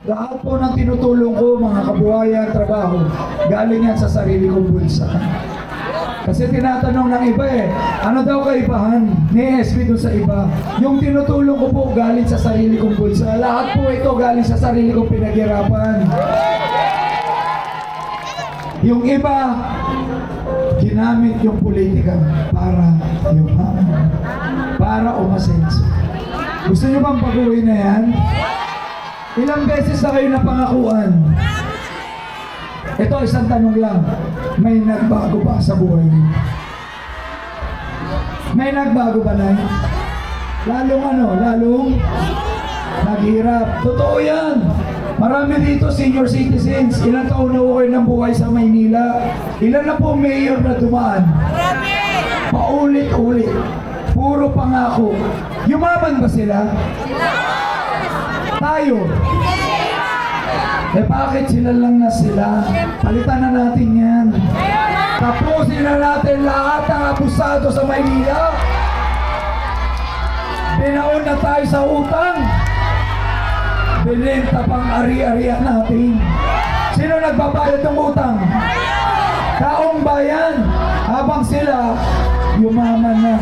Lahat po ng tinutulong ko, mga kabuhayan, trabaho, galing yan sa sarili kong bulsa. Kasi tinatanong ng iba eh, ano daw kaibahan ni SB dun sa iba? Yung tinutulong ko po galing sa sarili kong bulsa. Lahat po ito galing sa sarili kong pinaghirapan. Yung iba, ginamit yung politika para yumaman, para umasenso. Gusto nyo bang pag-uwi na yan? Ilang beses na kayo napangakuan? Ito, isang tanong lang. May nagbago ba sa buhay niyo? May nagbago ba na? Lalong ano, lalong naghirap. Totoo yan. Marami dito senior citizens. Ilang taon na kayo ng buhay sa Maynila? Ilan na po mayor na dumaan? Paulit-ulit. Puro pangako. Yumaman ba sila? Tayo. Eh bakit sila lang na sila? Palitan na natin yan. Tapusin na natin lahat ng abusado sa Maynila. Binaon na tayo sa utang. Binenta pang ari-arian natin. Sino nagbabayad ng utang? Taong bayan. Habang sila yumaman na.